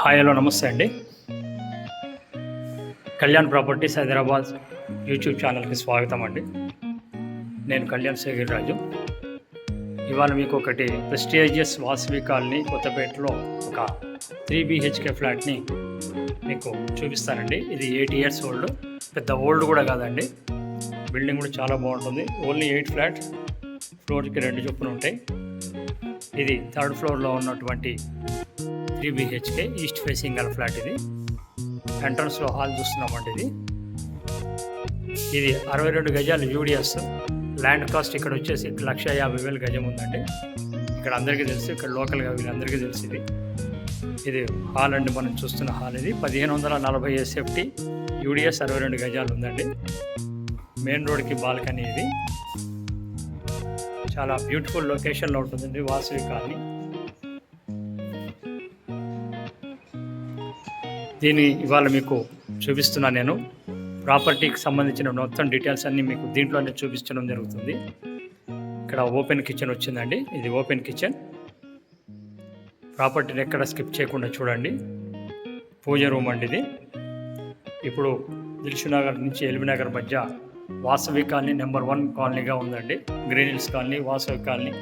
Hi hello నమస్తే అండి. Kalyan properties Hyderabad YouTube ఛానల్కి స్వాగతం అండి. నేను కళ్యాణ్ శేఖర్ రాజు. ఇవాళ మీకు ఒకటి ప్రెస్టీజియస్ వాసవి కాలనీ కొత్తపేటలో ఒక త్రీ బిహెచ్కే ఫ్లాట్ని మీకు చూపిస్తానండి. ఇది ఎయిట్ ఇయర్స్ ఓల్డ్ పెద్ద ఓల్డ్ కూడా కాదండి. బిల్డింగ్ కూడా చాలా బాగుంటుంది. ఓన్లీ ఎయిట్ ఫ్లాట్ ఫ్లోర్కి రెండు చొప్పున ఉంటాయి. ఇది థర్డ్ ఫ్లోర్లో ఉన్నటువంటి త్రీ బిహెచ్కే ఈస్ట్ ఫేసింగ్ గల ఫ్లాట్ ఇది ఎంట్రన్స్లో హాల్ చూస్తున్నామండి ఇది ఇది అరవై రెండు గజాలు యూడిఎస్ ల్యాండ్ కాస్ట్ ఇక్కడ వచ్చేసి లక్ష యాభై వేలు గజం ఉందండి. ఇక్కడ అందరికీ తెలుసు ఇక్కడ లోకల్గా వీళ్ళందరికీ తెలుసు ఇది. ఇది హాల్ అండి మనం చూస్తున్న హాల్ ఇది. పదిహేను వందల నలభై సేఫ్టీ యూడిఎస్ అరవై రెండు గజాలు ఉందండి. మెయిన్ రోడ్కి బాల్కనీ ఇది. చాలా బ్యూటిఫుల్ లొకేషన్లో ఉంటుందండి వాసవి కాలనీ. దీన్ని ఇవాళ మీకు చూపిస్తున్నాను నేను. ప్రాపర్టీకి సంబంధించిన మొత్తం డీటెయిల్స్ అన్నీ మీకు దీంట్లోనే చూపించడం జరుగుతుంది. ఇక్కడ ఓపెన్ కిచెన్ వచ్చిందండి. ఇది ఓపెన్ కిచెన్ ప్రాపర్టీని ఎక్కడ స్కిప్ చేయకుండా చూడండి. పూజ రూమ్ అండి ఇది. ఇప్పుడు దిల్షునగర్ నుంచి ఎల్బీనగర్ మధ్య వాసవి కాలనీ నెంబర్ వన్ కాలనీగా ఉందండి. Green Hills colony Vasavi colony.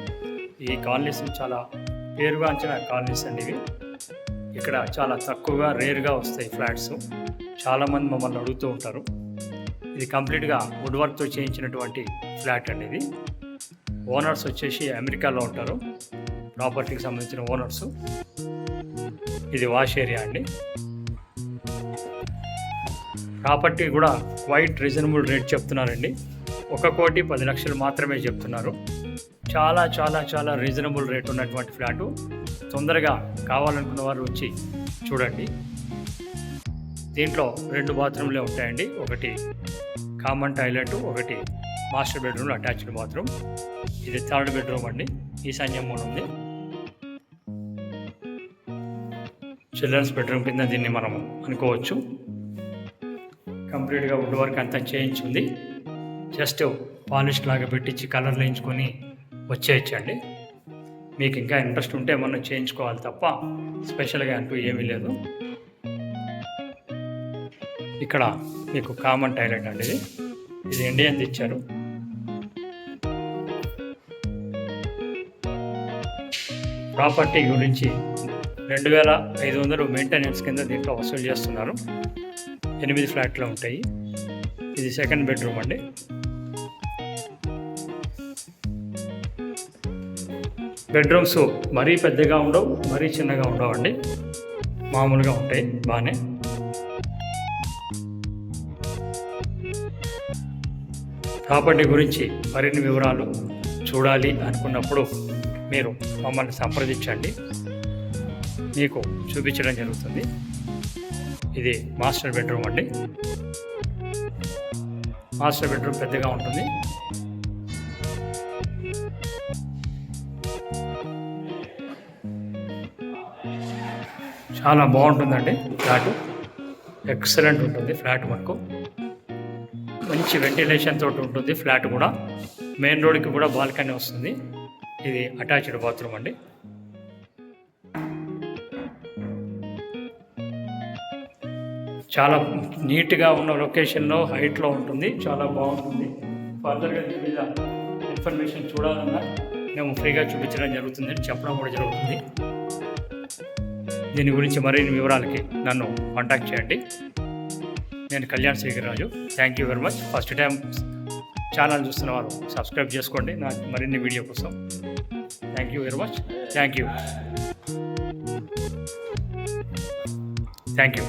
ఈ కాలనీస్ చాలా పేరుగాంచిన కాలనీస్ అండి ఇవి. ఇక్కడ చాలా తక్కువగా రేర్గా వస్తాయి ఫ్లాట్స్. చాలామంది మమ్మల్ని అడుగుతూ ఉంటారు. ఇది కంప్లీట్గా వుడ్ వర్క్తో చేయించినటువంటి ఫ్లాట్ అండి ఇది. ఓనర్స్ వచ్చేసి అమెరికాలో ఉంటారు. ప్రాపర్టీకి సంబంధించిన ఓనర్స్. ఇది వాష్ ఏరియా అండి. ప్రాపర్టీ కూడా క్వైట్ రీజనబుల్ రేట్ చెప్తున్నారండి. ఒక కోటి పది లక్షలు మాత్రమే చెప్తున్నారు. చాలా చాలా చాలా రీజనబుల్ రేట్ ఉన్నటువంటి ఫ్లాటు. తొందరగా కావాలనుకున్న వారు వచ్చి చూడండి. దీంట్లో రెండు బాత్రూమ్లే ఉంటాయండి. ఒకటి కామన్ టాయిలెట్ ఒకటి మాస్టర్ బెడ్రూమ్ అటాచ్డ్ బాత్రూమ్ ఇది థర్డ్ బెడ్రూమ్ అండి. ఈశాన్యం మూడు ఉంది. చిల్డ్రన్స్ బెడ్రూమ్ కింద దీన్ని మనం అనుకోవచ్చు. కంప్లీట్గా వుడ్ వర్క్ అంతా చేయించుంది. జస్ట్ పాలిష్ లాగా పెట్టించి కలర్ వేయించుకొని వచ్చేయచ్చండి. మీకు ఇంకా ఇంట్రెస్ట్ ఉంటే మనం చేయించుకోవాలి తప్ప స్పెషల్గా అంటూ ఏమీ లేదు. ఇక్కడ మీకు కామన్ టాయిలెట్ అండి ఇది. ఇది ఇండియన్ ఇచ్చారు ప్రాపర్టీ గురించి రెండు వేల ఐదు వందలు మెయింటెనెన్స్ కింద దీంట్లో వసూలు చేస్తున్నారు. ఎనిమిది ఫ్లాట్లు ఉంటాయి. ఇది సెకండ్ బెడ్రూమ్ అండి. బెడ్రూమ్స్ మరీ పెద్దగా ఉండవు మరీ చిన్నగా ఉండవండి. మామూలుగా ఉంటాయి బాగానే ప్రాపర్టీ గురించి మరిన్ని వివరాలు చూడాలి అనుకున్నప్పుడు మీరు మమ్మల్ని సంప్రదించండి. మీకు చూపించడం జరుగుతుంది. ఇది మాస్టర్ బెడ్రూమ్ అండి. మాస్టర్ బెడ్రూమ్ పెద్దగా ఉంటుంది. చాలా బాగుంటుందండి ఫ్లాట్. ఎక్సలెంట్ ఉంటుంది ఫ్లాట్ మనకు మంచి వెంటిలేషన్ తోటి ఉంటుంది ఫ్లాట్ కూడా. మెయిన్ రోడ్కి కూడా బాల్కనీ వస్తుంది. ఇది అటాచ్డ్ బాత్రూమ్ అండి. చాలా నీట్గా ఉన్న లొకేషన్లో హైట్లో ఉంటుంది. చాలా బాగుంటుంది. ఫర్దర్గా దీని మీద ఇన్ఫర్మేషన్ చూడాలన్నా మేము ఫ్రీగా చూపించడం జరుగుతుంది. చెప్పడం కూడా జరుగుతుంది. దీని గురించి మరిన్ని వివరాలకి నన్ను కాంటాక్ట్ చేయండి. నేను Kalyan Shekar Raju thank you very much first time channel చూస్తున్న వారు సబ్స్క్రైబ్ చేసుకోండి. నా మరిన్ని వీడియో కోసం. Thank you very much thank you thank you